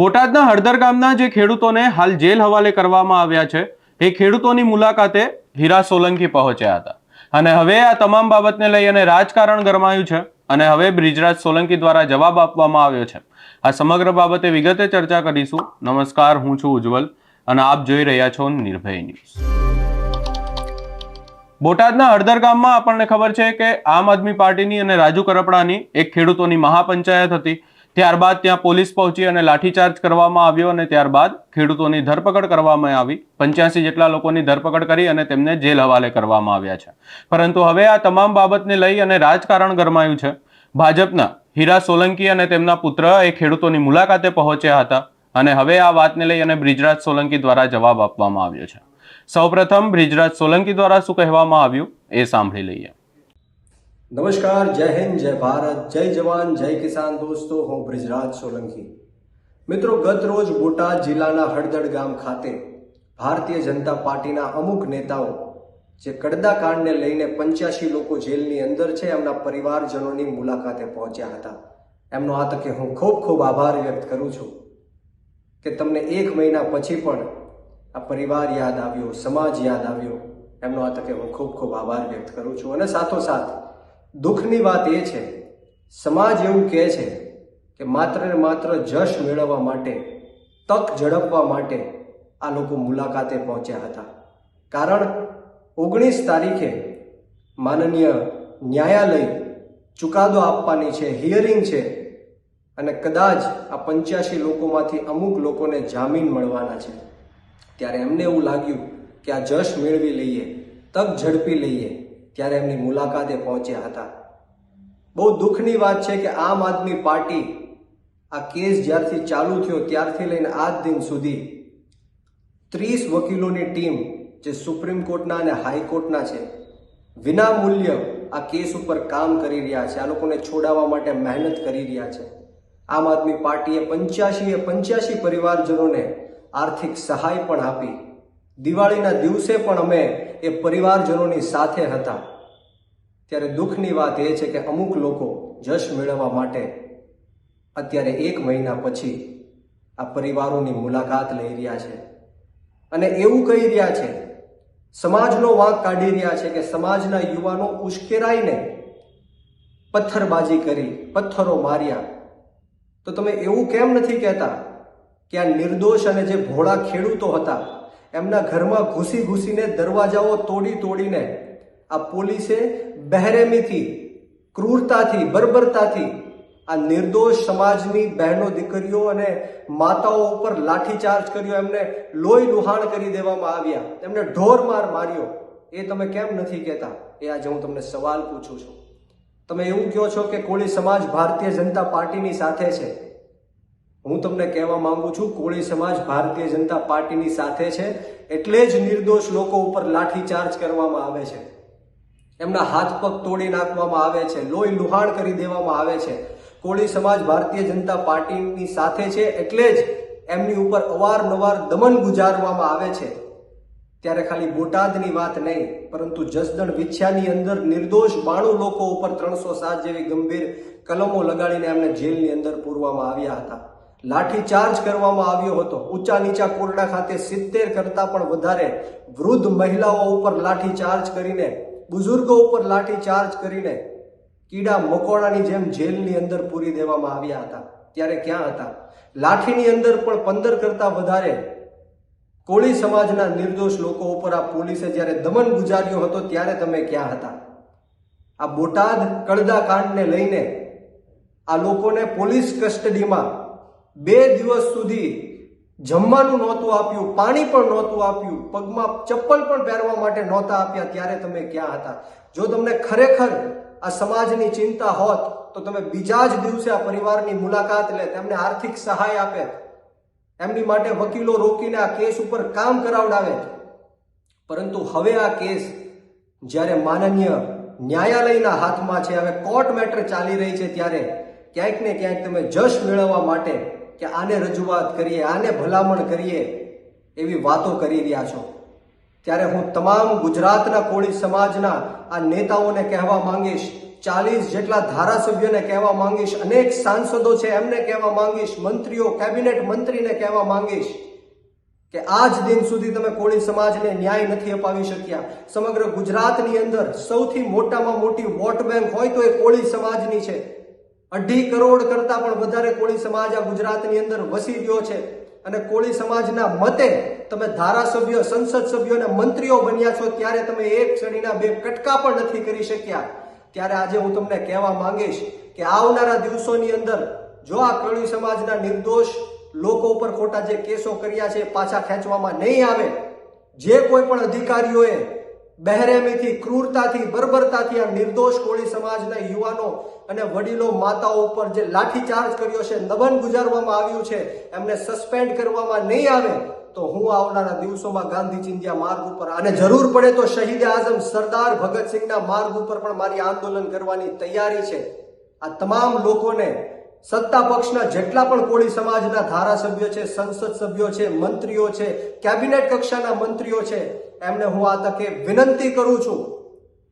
બોટાદના હળદર ગામના જે ખેડૂતોને હાલ જેલ હવાલે કરવામાં આવ્યા છે, એ ખેડૂતોની મુલાકાતે હીરા સોલંકી પહોંચ્યા હતા. અને હવે આ તમામ બાબતને લઈ અને રાજકારણ ગરમાયું છે અને હવે બ્રિજરાજ સોલંકી દ્વારા જવાબ આપવામાં આવ્યો છે. આ સમગ્ર બાબતે વિગતે ચર્ચા કરીશું. નમસ્કાર, હું છું ઉજ્જવલ અને આપ જોઈ રહ્યા છો નિર્ભય ન્યૂઝ. બોટાદના હળદર ગામમાં આપણને ખબર છે કે આમ આદમી પાર્ટીની અને રાજુ કરપડાની એક ખેડૂતોની મહાપંચાયત હતી. ત્યારબાદ ત્યાં પોલીસ પહોંચી અને લાઠીચાર્જ કરવામાં આવ્યો અને ત્યારબાદ ખેડૂતોની ધરપકડ કરવામાં આવી. પંચ્યાસી જેટલા લોકોની ધરપકડ કરી અને તેમને જેલ હવાલે કરવામાં આવ્યા છે. પરંતુ હવે આ તમામ બાબતને લઈ અને રાજકારણ ગરમાયું છે. ભાજપના હીરા સોલંકી અને તેમના પુત્ર એ ખેડૂતોની મુલાકાતે પહોંચ્યા હતા અને હવે આ વાતને લઈ અને બ્રિજરાજ સોલંકી દ્વારા જવાબ આપવામાં આવ્યો છે. સૌપ્રથમ બ્રિજરાજ સોલંકી દ્વારા શું કહેવામાં આવ્યું એ સાંભળી લઈએ. નમસ્કાર, જય હિન્દ, જય ભારત, જય જવાન, જય કિસાન દોસ્તો, હું બ્રિજરાજ સોલંકી. મિત્રો, ગત રોજ બોટાદ જિલ્લાના હળદડ ગામ ખાતે ભારતીય જનતા પાર્ટીના અમુક નેતાઓ જે કડદા કાંડને લઈને પંચ્યાસી લોકો જેલની અંદર છે, એમના પરિવારજનોની મુલાકાતે પહોંચ્યા હતા. એમનો આ તકે હું ખૂબ ખૂબ આભાર વ્યક્ત કરું છું કે તમને એક મહિના પછી પણ આ પરિવાર યાદ આવ્યો, સમાજ યાદ આવ્યો. એમનો આ તકે હું ખૂબ ખૂબ આભાર વ્યક્ત કરું છું. અને સાથોસાથ દુઃખની વાત એ છે, સમાજ એવું કહે છે કે માત્ર ને માત્ર જશ મેળવવા માટે, તક ઝડપવા માટે આ લોકો મુલાકાતે પહોંચ્યા હતા. કારણ ઓગણીસ તારીખે માનનીય ન્યાયાલય ચુકાદો આપવાની છે હિયરિંગ છે અને કદાચ આ પંચ્યાસી લોકોમાંથી અમુક લોકોને જામીન મળવાના છે. ત્યારે એમને એવું લાગ્યું કે આ જશ મેળવી લઈએ, તક ઝડપી લઈએ. ત્યારે એમની મુલાકાતે પહોંચ્યા હતા. બહુ દુઃખની વાત છે કે આમ આદમી પાર્ટી આ કેસ જ્યારથી ચાલુ થયો ત્યારથી લઈને આજ દિન સુધી ત્રીસ વકીલોની ટીમ જે સુપ્રીમ કોર્ટના અને હાઈકોર્ટના છે વિના મૂલ્ય આ કેસ ઉપર કામ કરી રહ્યા છે. આ લોકોને છોડાવવા માટે મહેનત કરી રહ્યા છે. આમ આદમી પાર્ટીએ પંચ્યાસી પંચ્યાસી પરિવારજનોને આર્થિક સહાય પણ આપી. દિવાળીના દિવસે પણ અમે એ પરિવારજનોની સાથે હતા. ત્યારે દુઃખની વાત એ છે કે અમુક લોકો જશ મેળવવા માટે અત્યારે એક મહિના પછી આ પરિવારોની મુલાકાત લઈ રહ્યા છે. અને એવું કહી રહ્યા છે, સમાજનો વાંક કાઢી રહ્યા છે કે સમાજના યુવાનો ઉશ્કેરાઈને પથ્થરબાજી કરી, પથ્થરો માર્યા. તો તમે એવું કેમ નથી કહેતા કે આ નિર્દોષ અને જે ભોળા ખેડૂતો હતા એમના ઘરમાં ઘૂસી ઘૂસીને દરવાજાઓ તોડી તોડીને આ પોલીસે બહેરેમીથી, ક્રૂરતાથી, બર્બરતાથી આ નિર્દોષ સમાજની બહેનો દીકરીઓ અને માતાઓ ઉપર લાઠીચાર્જ કર્યો, એમને લોહી લુહાણ કરી દેવામાં આવ્યા. એમને ઢોર માર માર્યો. એ તમે કેમ નથી કહેતા? એ આજે હું તમને સવાલ પૂછું છું. તમે એવું કહો છો કે કોળી સમાજ ભારતીય જનતા પાર્ટીની સાથે છે. હું તમને કહેવા માંગુ છું, કોળી સમાજ ભારતીય જનતા પાર્ટીની સાથે છે, એટલે જ નિર્દોષ લોકો ઉપર લાઠીચાર્જ કરવામાં આવે છે. એમના હાથ પગ તોડી નાખવામાં આવે છે, લોહી લુહાણ કરી દેવામાં આવે છે. કોળી સમાજ ભારતીય જનતા પાર્ટીની સાથે છે, એટલે જ એમની ઉપર અવારનવાર દમન ગુજારવામાં આવે છે. ત્યારે ખાલી બોટાદની વાત નહીં, પરંતુ જસદણ વિછ્યાની અંદર નિર્દોષ બાણું લોકો ઉપર ત્રણસો સાત જેવી ગંભીર કલમો લગાડીને એમને જેલની અંદર પૂરવામાં આવ્યા હતા. લાઠીચાર્જ કરવામાં આવ્યો હતો. ઊંચા નીચા કોરડા ખાતે સિત્તેર કરતા પણ વધારે વૃદ્ધ મહિલાઓ ઉપર લાઠીચાર્જ કરીને, બુઝુર્ગો ઉપર લાઠીચાર્જ કરીને કીડા મકોડાની જેમ જેલની અંદર પૂરી દેવામાં આવ્યા હતા. ત્યારે ક્યાં હતા? લાઠીની અંદર પણ પંદર કરતા વધારે કોળી સમાજના નિર્દોષ લોકો ઉપર આ પોલીસે જ્યારે દમન ગુજાર્યો હતો ત્યારે તમે ક્યાં હતા? આ બોટાદ કડદા કાંડને લઈને આ લોકોને પોલીસ કસ્ટડીમાં બે દિવસ સુધી જમવાનું નહોતું આપ્યું, પાણી પણ નહોતું આપ્યું, પગમાં ચપ્પલ પણ પહેરવા માટે નહોતા આપ્યા, ત્યારે તમે ક્યાં હતા? જો તમને ખરેખર આ સમાજની ચિંતા હોત, તો તમે બીજા જ દિવસે આ પરિવારની મુલાકાત લે, તેમને આર્થિક સહાય આપે. એમની માટે વકીલો રોકીને આ કેસ ઉપર કામ કરાવડાવે. પરંતુ હવે આ કેસ જ્યારે માનનીય ન્યાયાલયના હાથમાં છે, હવે કોર્ટ મેટર ચાલી રહી છે, ત્યારે ક્યાંક ને ક્યાંક તમે જશ મેળવવા માટે કે આને રજૂઆત કરીએ, આને ભલામણ કરીએ એવી વાતો કરી રહ્યા છો. ત્યારે હું તમામ ગુજરાતના કોળી સમાજના આ નેતાઓને કહેવા માંગીશ, ચાલીસ જેટલા ધારાસભ્યોને કહેવા માંગીશ, અનેક સાંસદો છે એમને કહેવા માંગીશ, મંત્રીઓ, કેબિનેટ મંત્રીને કહેવા માંગીશ કે આજ દિન સુધી તમે કોળી સમાજને ન્યાય નથી અપાવી શક્યા. સમગ્ર ગુજરાતની અંદર સૌથી મોટામાં મોટી વોટ બેંક હોય તો એ કોળી સમાજની છે. અઢી કરોડ કરતા પણ વધારે કોળી સમાજ આ ગુજરાતની અંદર વસી ગયો છે. અને કોળી સમાજના મતે તમે ધારાસભ્યો, સંસદ સભ્યો અને મંત્રીઓ બન્યા છો, ત્યારે તમે એક શ્રેણીના બે કટકા પણ નથી કરી શક્યા. ત્યારે આજે હું તમને કહેવા માંગીશ કે આવનારા દિવસોની અંદર જો આ કોળી સમાજના નિર્દોષ લોકો ઉપર ખોટા જે કેસો કર્યા છે પાછા ખેંચવામાં નહીં આવે, જે કોઈ પણ અધિકારીઓએ બહેરેમીથી, ક્રૂરતાથી, બર્બરતાથી આ નિર્દોષ કોળી સમાજના યુવાનો અને વડીલો માતાઓ ઉપર જે લાઠીચાર્જ કર્યો છે નબન ગુજારવામાં આવ્યું છે, એમને સસ્પેન્ડ કરવામાં નહીં આવે, તો હું આવનારા દિવસોમાં ગાંધી ચિંધ્યા માર્ગ ઉપર, અને જરૂર પડે તો શહીદ આઝમ સરદાર ભગતસિંહના માર્ગ ઉપર પણ મારી આંદોલન કરવાની તૈયારી છે. આ તમામ લોકોને સત્તા પક્ષના જેટલા પણ કોળી સમાજના ધારાસભ્યો છે, સંસદ સભ્યો છે, મંત્રીઓ છે, કેબિનેટ કક્ષાના મંત્રીઓ છે એમને હું આ તકે વિનંતી કરું છું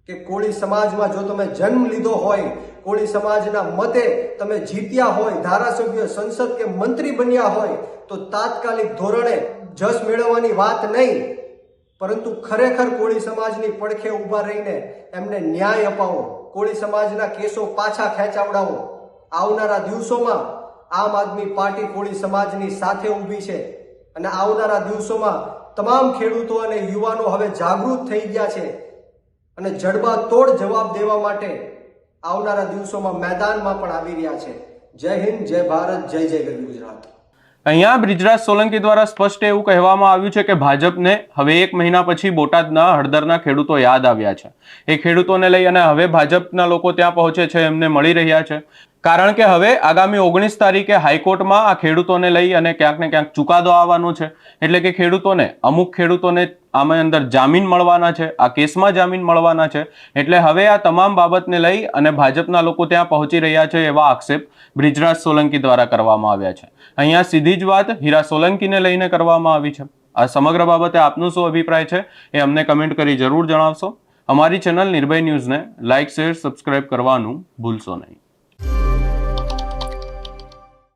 કે કોળી સમાજમાં જો તમે જન્મ લીધો હોય, કોળી સમાજના મતે તમે જીત્યા હોય, ધારાસભ્ય, સંસદ કે મંત્રી બન્યા હોય, તો તાત્કાલિક ધોરણે જસ મેળવવાની વાત નહીં, પરંતુ ખરેખર કોળી સમાજની પડખે ઊભા રહીને એમને ન્યાય અપાવો, કોળી સમાજના કેસો પાછા ખેંચાવડાવો. આવનારા દિવસોમાં આમ આદમી પાર્ટી કોળી સમાજની સાથે ઊભી છે. અને આવનારા દિવસોમાં તમામ ખેડૂતો અને યુવાનો હવે જાગૃત થઈ ગયા છે અને જડબા તોડ જવાબ દેવા માટે આવનારા દિવસોમાં મેદાનમાં પણ આવી રહ્યા છે. જય હિન્દ, જય ભારત, જય જય ગુજરાત. અહીંયા બ્રિજરાજ સોલંકી દ્વારા સ્પષ્ટ એવું કહેવામાં આવ્યું છે કે ભાજપને હવે એક મહિના પછી બોટાદના હળદરના ખેડૂતો યાદ આવ્યા છે. એ ખેડૂતોને લઈ અને હવે ભાજપના લોકો ત્યાં પહોંચે છે, એમને મળી રહ્યા છે. કારણ કે હવે આગામી ઓગણીસ તારીખે હાઈકોર્ટમાં આ ખેડૂતોને લઈ અને ક્યાંક ને ક્યાંક ચુકાદો આવવાનો છે. એટલે કે ખેડૂતોને, અમુક ખેડૂતોને આમાં અંદર જામીન મળવાના છે, આ કેસમાં જામીન મળવાના છે. એટલે હવે આ તમામ બાબતને લઈ અને ભાજપના લોકો ત્યાં પહોંચી રહ્યા છે એવા આક્ષેપ બ્રિજરાજ સોલંકી દ્વારા કરવામાં આવ્યા છે. અહીંયા સીધી જ વાત હીરા સોલંકીને લઈને કરવામાં આવી છે. આ સમગ્ર બાબતે આપનું શું અભિપ્રાય છે એ અમને કમેન્ટ કરી જરૂર જણાવશો. અમારી ચેનલ નિર્ભય ન્યૂઝને લાઇક, શેર, સબસ્ક્રાઇબ કરવાનું ભૂલશો નહીં.